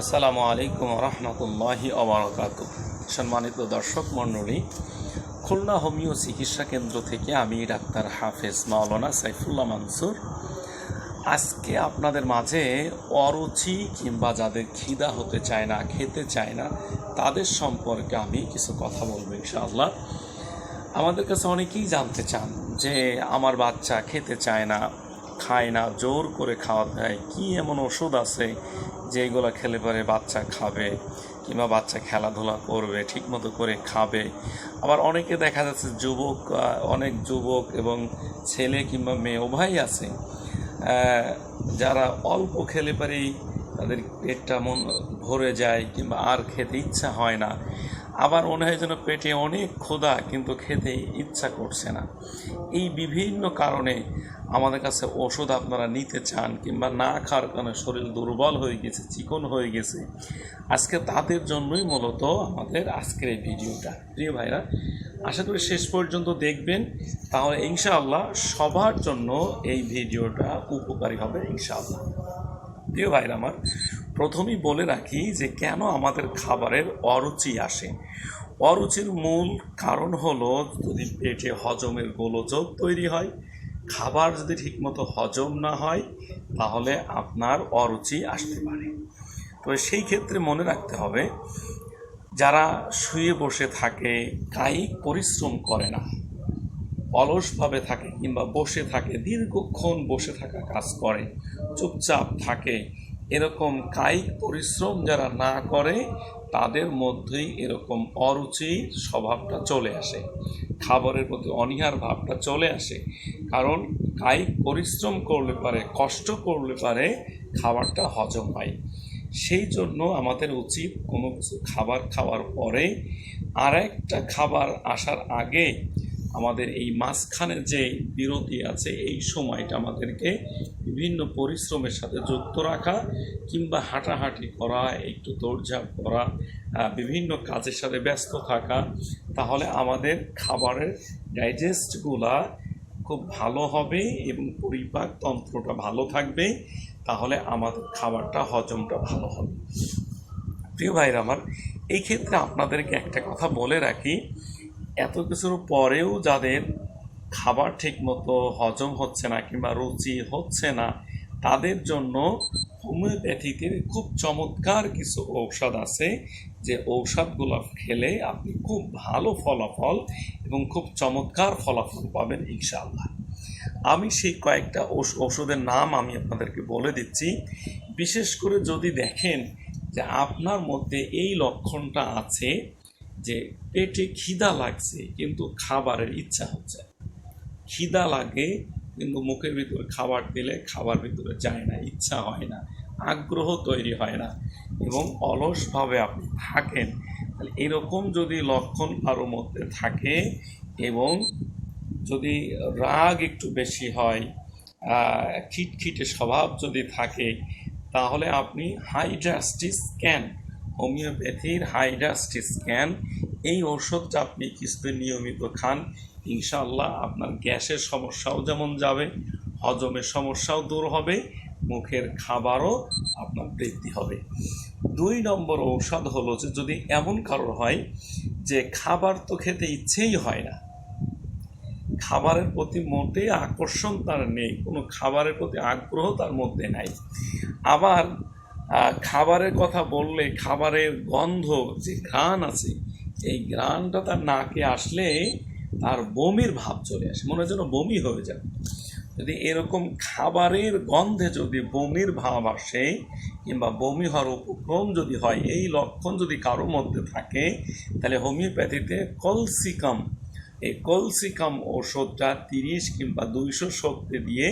আসসালামু আলাইকুম রহমতুল্লাহি অবরকাত সম্মানিত দর্শক, মণ্ডলী, খুলনা হোমিও চিকিৎসা কেন্দ্র থেকে আমি ডাক্তার হাফেজ মাওলানা সাইফুল্লাহ মানসুর। আজকে আপনাদের মাঝে অরুচি কিংবা যাদের খিদা হতে চায় না, খেতে চায় না, তাদের সম্পর্কে আমি কিছু কথা বলব ইনশাআল্লাহ। আমাদের কাছে অনেকেই জানতে চান যে, আমার বাচ্চা খেতে চায় না, খায় না, জোর করে খাওয়াতে হয় কী এমন ওষুধ আছে যেগুলো খেলে পরে বাচ্চা খাবে কিংবা বাচ্চা খেলাধুলা করবে, ঠিকমতো করে খাবে। আবার অনেকে দেখা যাচ্ছে যুবক অনেক যুবক এবং ছেলে কিংবা মেয়ে, উভয়ই আছে যারা অল্প খেলে পারেই তাদের পেটটা মন ভরে যায় কিংবা আর খেতে ইচ্ছা হয় না। আবার মনে হয় যেন পেটে অনেক ক্ষুধা, কিন্তু খেতে ইচ্ছা করছে না। এই বিভিন্ন কারণে আমাদের কাছে ওষুধ আপনারা নিতে চান কিংবা না খাওয়ার কারণে শরীর দুর্বল হয়ে গেছে, চিকন হয়ে গেছে, আজকে তাদের জন্যই মূলত আমাদের আজকের এই ভিডিওটা। প্রিয় ভাইরা, আশা করি শেষ পর্যন্ত দেখবেন। তাহলে ইনশাআল্লাহ সবার জন্য এই ভিডিওটা উপকারী হবে ইনশাআল্লাহ। প্রিয় ভাইরা আমার, প্রথমেই বলে রাখি যে কেন আমাদের খাবারের অরুচি আসে? অরুচির মূল কারণ হলো যদি পেটে হজমের গোলযোগ তৈরি হয় খাবার যদি ঠিকমতো হজম না হয়, তাহলে আপনার অরুচি আসতে পারে। তো সেই ক্ষেত্রে মনে রাখতে হবে, যারা শুয়ে বসে থাকে, কায়িক পরিশ্রম করে না, অলসভাবে থাকে কিংবা বসে থাকে, দীর্ঘক্ষণ বসে থাকা কাজ করে, চুপচাপ থাকে এরকম কায়িক পরিশ্রম যারা না করে, তাদের মধ্যেই এরকম অরুচির স্বভাবটা চলে আসে। খাবারের প্রতি অনীহার ভাবটা চলে আসে। কারণ কায়িক পরিশ্রম করলে পারে, কষ্ট করলে পারে, খাবারটা হজম হয়। সেই জন্য আমাদের উচিত কোনো কিছু খাবার খাওয়ার পরে আর একটা খাবার আসার আগে আমাদের এই মাঝখানে যে বিরতি আছে, এই সময়টা আমাদেরকে বিভিন্ন পরিশ্রমের সাথে যুক্ত রাখা কিংবা হাঁটাহাঁটি করা, একটু দৌড়ঝাঁপ করা বিভিন্ন কাজের সাথে ব্যস্ত থাকা, তাহলে আমাদের খাবারের ডাইজেস্টগুলা খুব ভালো হবে এবং পরিপাক তন্ত্রটা ভালো থাকবে, তাহলে আমাদের খাবারটা, হজমটা ভালো হবে। প্রিয় ভাইরা আমার এই ক্ষেত্রে আপনাদেরকে একটা কথা বলে রাখি এত কিছুর পরেও যাদের খাবার ঠিকমতো হজম হচ্ছে না কিংবা রুচি হচ্ছে না, তাদের জন্য হোমিওপ্যাথিতে খুব চমৎকার কিছু ঔষধ আছে যে ঔষধগুলো খেলে আপনি খুব ভালো ফলাফল এবং খুব চমৎকার ফলাফল পাবেন ইনশাআল্লাহ। আমি সেই কয়েকটা ঔষ- ঔষধের নাম আমি আপনাদেরকে বলে দিচ্ছি। বিশেষ করে যদি দেখেন যে আপনার মধ্যে এই লক্ষণটা আছে যে পেটে খিদা লাগছে, কিন্তু খাবারের ইচ্ছা হচ্ছে খিদা লাগে, কিন্তু মুখের ভিতরে খাবার দিলে খাবার ভিতরে যায় না, ইচ্ছা হয় না, আগ্রহ তৈরি হয় না। এবং অলসভাবে আপনি থাকেন, তাহলে এরকম যদি লক্ষণ কারও মধ্যে থাকে এবং যদি রাগ একটু বেশি হয় খিটখিটে স্বভাব যদি থাকে, তাহলে আপনি হাইড্রাস্টিস স্ক্যান হোমিওপ্যাথির হাইড্রাস্টিস স্ক্যান এই ওষুধটা আপনি কিছুদিন নিয়মিত খান। ইনশাল্লাহ আপনার গ্যাসের সমস্যাও যেমন যাবে, হজমের সমস্যাও দূর হবে, মুখের খাবারও আপনার বৃদ্ধি হবে। দুই নম্বর ঔষধ হলো যে, যদি এমন কারোর হয় যে খাবার তো খেতে ইচ্ছেই হয় না, খাবারের প্রতি মোটেই আকর্ষণ তার নেই, কোনো খাবারের প্রতি আগ্রহ তার মধ্যে নাই। আবার খাবারের কথা বললে, খাবারের গন্ধ, যে ঘ্রাণ আছে, এই ঘ্রাণটা তার নাকে আসলে তার বমির ভাব চলে আসে, মনে হয় যেন বমি হয়ে যায়। যদি এরকম খাবারের গন্ধে যদি বমির ভাব আসে, কিংবা বমি হওয়ার উপক্রম যদি হয়, এই লক্ষণ যদি কারোর মধ্যে থাকে, তাহলে হোমিওপ্যাথিতে কলসিকাম, এই কলসিকাম ওষুধটা তিরিশ কিংবা দুইশো শক্তি দিয়ে